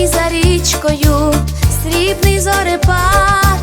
Тихій за річкою, срібний зорепад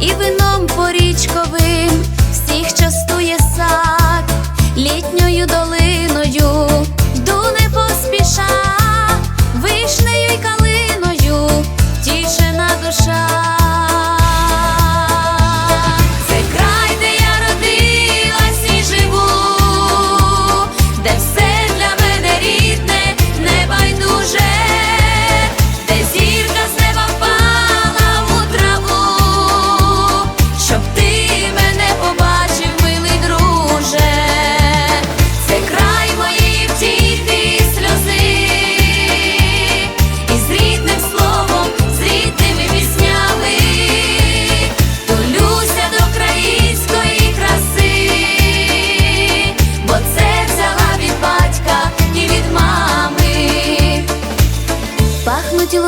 і вином порічковим.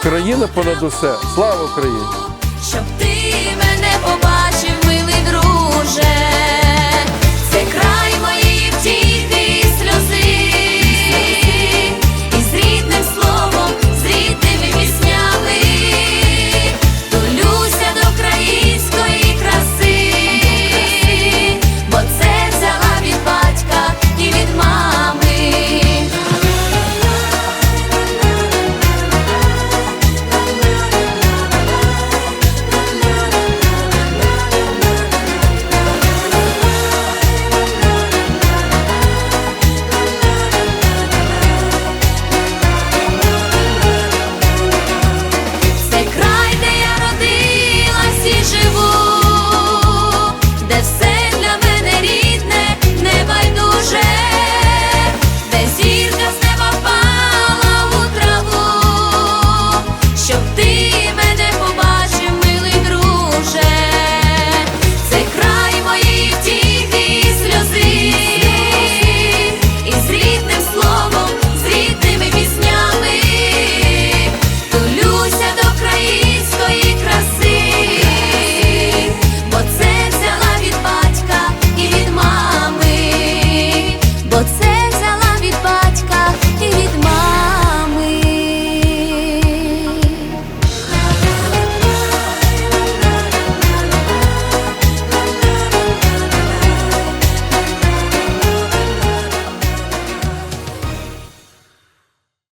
Україна понад усе. Слава Україні!